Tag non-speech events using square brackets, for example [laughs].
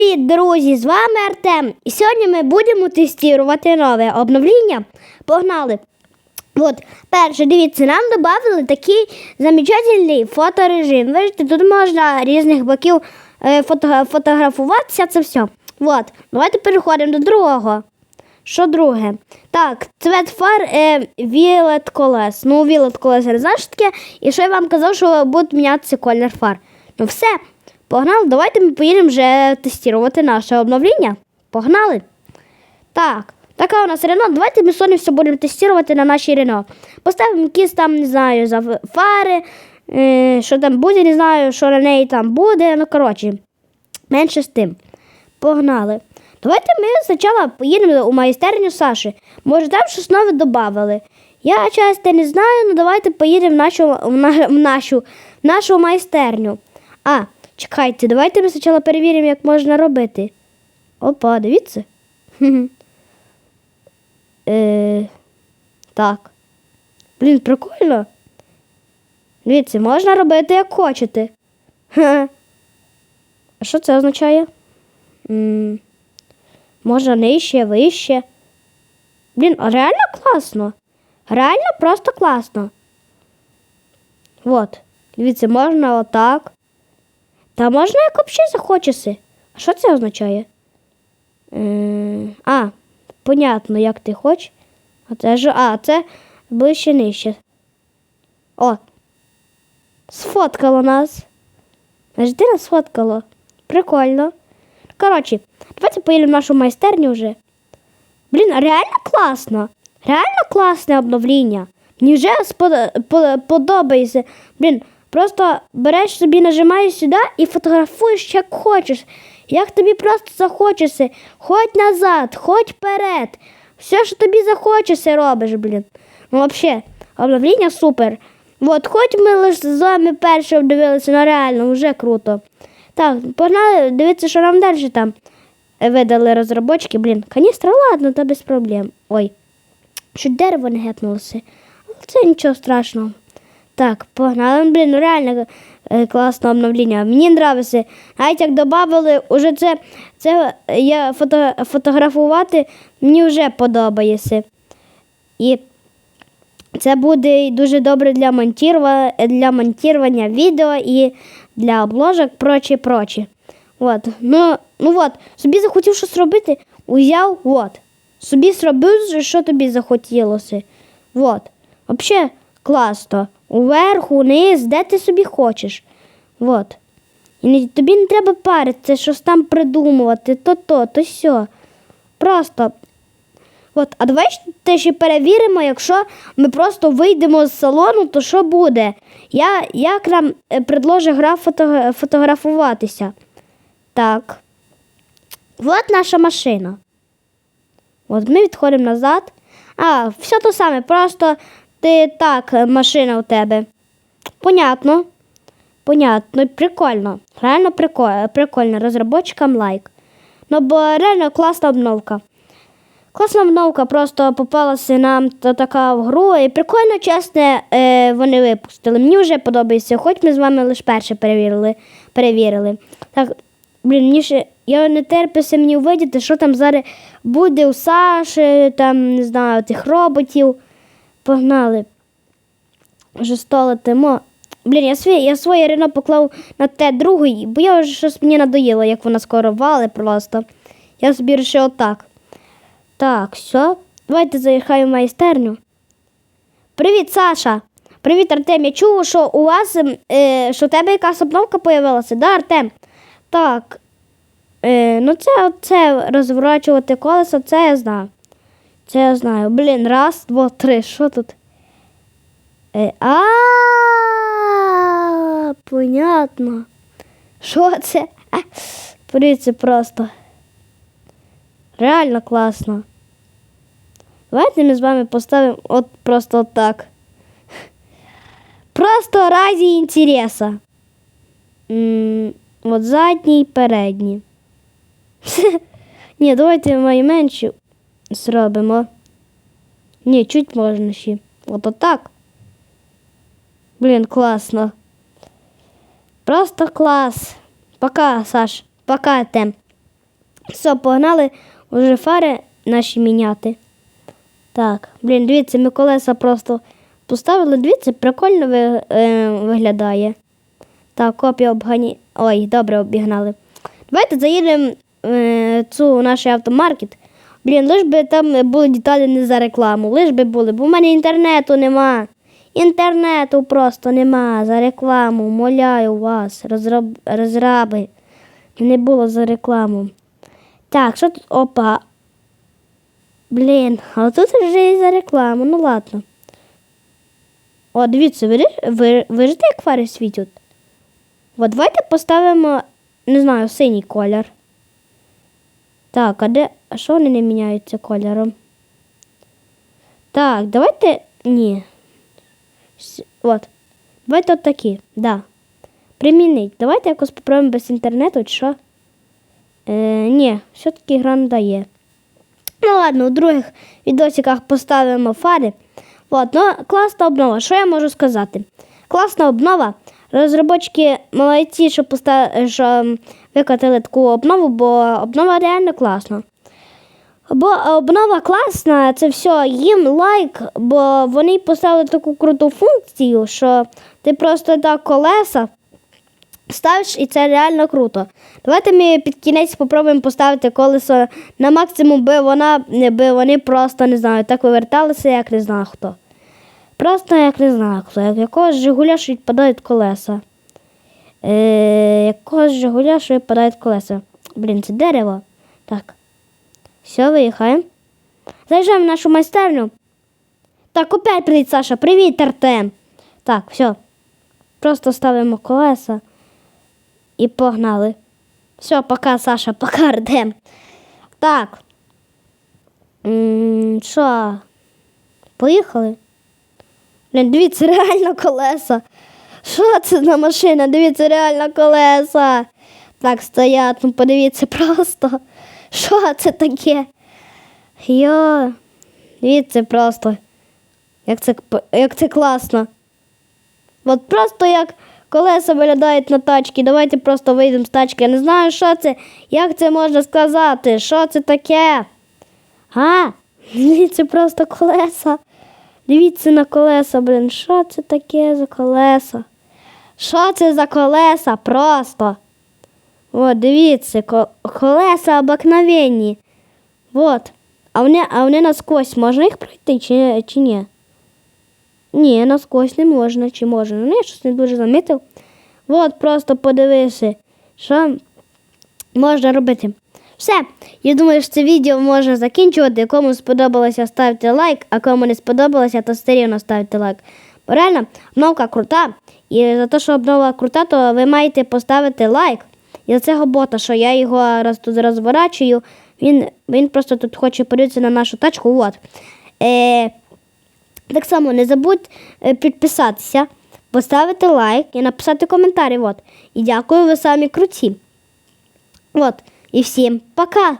Привіт, друзі! З вами Артем. І сьогодні ми будемо тестувати нове обновлення. Погнали! От, перше, дивіться, нам додали такий замечательний фоторежим. Бачите, тут можна різних боків е, фото, фотографуватися, це все. От, давайте переходимо до другого. Що друге? Так, цвет фар е, вілет колес. Ну, не знаю, що таке. І що я вам казав, що буде мінятися колір фар. Ну все, погнали, давайте ми поїдемо вже тестувати наше обновлення. Погнали. Так, така у нас Рено. Давайте ми сьогодні все будемо тестувати на нашій Рено. Поставимо якісь там, не знаю, за фари, е, що там буде, не знаю, що на неї там буде. Ну, коротше, менше з тим. Погнали. Давайте ми спочатку поїдемо у майстерню Саші. Може, там щось нове додали. Я часто не знаю, але давайте поїдемо в нашу, в на- в нашу, в нашу майстерню. А, чекайте, давайте ми спочатку перевіримо, як можна робити. Опа, дивіться. [laughs] Е, так. Блін, прикольно. Дивіться, можна робити як хочете. А що це означає? М, Можна нижче, вище. Блін, а реально класно. Реально просто класно. Вот. Дивіться, можна отак. Та можна як взагалі захочеться. А що це означає? Е, а, понятно, як ти хочеш. А це ж. А, це ближче нижче. О. Сфоткало нас. Аж ти нас сфоткало. Прикольно. Коротше, давайте поїдемо в нашу майстерню вже. Блін, реально класно. Реально класне обновлення. Мені вже спод-. Блін, просто береш собі, нажимаєш сюди і фотографуєш як хочеш. Як тобі просто захочеться. Хоть назад, хоть вперед. Все, що тобі захочеться, робиш, блін. Ну, взагалі, обновлення супер. От, хоч ми лише з вами перше обдивилися, ну реально, вже круто. Так, погнали, дивіться, що нам далі там видали розробочки. Блін, каністра, ладно, та без проблем. Ой, що дерево не гепнулося. Але Це нічого страшного. Так, погнали. Блін, ну реально е, класне обновлення. Мені подобається. Навіть як додали, уже це, це я фото, фотографувати, мені вже подобається. І це буде дуже добре для монтірува- для монтування відео і для обложок, прочі, прочі. От. Ну, ну от, собі захотів щось робити, узяв, от. Собі зробив, що тобі захотілося. От. Взагалі класно. Уверх, униз, де ти собі хочеш. От. І тобі не треба паритися, щось там придумувати, то то, то сьо. Просто От, а давай те ще перевіримо, якщо ми просто вийдемо з салону, то що буде? Я, як нам е, предложить гра фото, фотографуватися? Так. От наша машина. От ми відходимо назад. А, все то саме, просто ти так, е, машина у тебе. Понятно. Понятно, прикольно. Реально прикольно, прикольно. Розробочикам лайк. Ну, бо реально класна обновка. Класна обновка просто попалася нам та така в гру. І прикольно, чесно, е, вони випустили. Мені вже подобається, хоч ми з вами лише перше перевірили. перевірили. Так, блін, мені ще я не терпюся мені увидіти, що там зараз буде у Саші, там, не знаю, тих роботів. Погнали. Вже сто летимо. Блін, я своє, я своє Рено поклав на те другий, бо я вже щось мені надоїло, як вона скоро вали просто. Я собі вирішив отак. Так, все. Давайте заїхаємо в майстерню. Привіт, Саша. Привіт, Артем. Я чув, що у вас ем, е, що у тебе якась обновка появилася, да, Артем? Так. Е, ну, це, це розворачувати колесо, це я знаю. Це я знаю. Блін, раз, два, три. Що тут? Е, а, понятно. Що це? Подивіться просто. Реально класно. Давайте ми з вами поставимо от просто от так. Просто раді інтереса. От задній, передній. [laughs] Ні, давайте мої менші зробимо. Ні, чуть можна ще. От отак. Блін, класно. Просто клас. Пока, Саш. Пока, Тем. Все, погнали вже фари наші міняти. Так, блін, дивіться, ми колеса просто поставили. Дивіться, прикольно ви, е, виглядає. Так, копія обгані. Ой, добре обігнали. Давайте заїдемо е, цю наш автомаркет. Блін, лиш би там були деталі не за рекламу, лиш би були, бо в мене інтернету нема. Інтернету просто нема за рекламу. Моляю вас, розраб... розраби. Не було за рекламу. Так, що тут? Опа. Блін, а тут вже і за рекламу, ну ладно. О, дивіться, ви, ви, вижите, як фари світять? От давайте поставимо, не знаю, синій колір. Так, а де. А що вони не міняються кольором? Так, давайте. Ні. От. Давайте от такі, да. Примінить. Давайте якось спробуємо без інтернету, чи що? Е, ні, все-таки гра не. Ну ладно, у других відосиках поставимо фари. От, ну, класна обнова. Що я можу сказати? Класна обнова. Розробочки молодці, що, поста... що м, викатили таку обнову, бо обнова реально класна. Бо обнова класна, це все, їм лайк, бо вони поставили таку круту функцію, що ти просто так колеса ставиш, і це реально круто. Давайте ми під кінець спробуємо поставити колесо на максимум, би вона би вони просто не знаю, так виверталися, як не знаю хто. Просто як не знаю хто. Як якогось Жигуля, що відпадають колеса. Е, якогось Жигуля, що відпадають колеса. Блін, це дерево. Так. Все, виїхаємо. Заїжджаємо в нашу майстерню. Так, опять привіт, Саша. Привіт, Артем. Так, все. Просто ставимо колеса і погнали. Все, пока, Саша, пока, Артем. Так. Що? Поїхали? Блін, дивіться, [laughs] реально колеса. Що це за машина? Дивіться, реально колеса. Так, стоять, ну подивіться просто. Що це таке? Йо, дивіться просто. Як це, як це класно. От просто як колеса виглядають на тачці. Давайте просто вийдемо з тачки. Я не знаю, що це, як це можна сказати, що це таке. А, [laughs] дивіться просто колеса. Дивіться на колеса, блін, що це таке за колеса? Що це за колеса? Просто. От, дивіться, колеса обикновенні. Вот. А вони, а вони насквозь можна їх пройти чи, чи ні? Ні, насквозь не можна, чи можна. Ну, я щось не дуже замітив. От, просто подивися, що можна робити. Все, я думаю, що це відео можна закінчувати. Кому сподобалося, ставте лайк, а кому не сподобалося, то все рівно ставте лайк. Бо реально, обновка крута. І за те, що обнова крута, то ви маєте поставити лайк. І за цього бота, що я його роз, тут розворачую, він, він просто тут хоче подивитися на нашу тачку. От. Е, так само не забудь е, підписатися, поставити лайк і написати коментарі. От. І дякую, ви самі круті. От. І всем пока!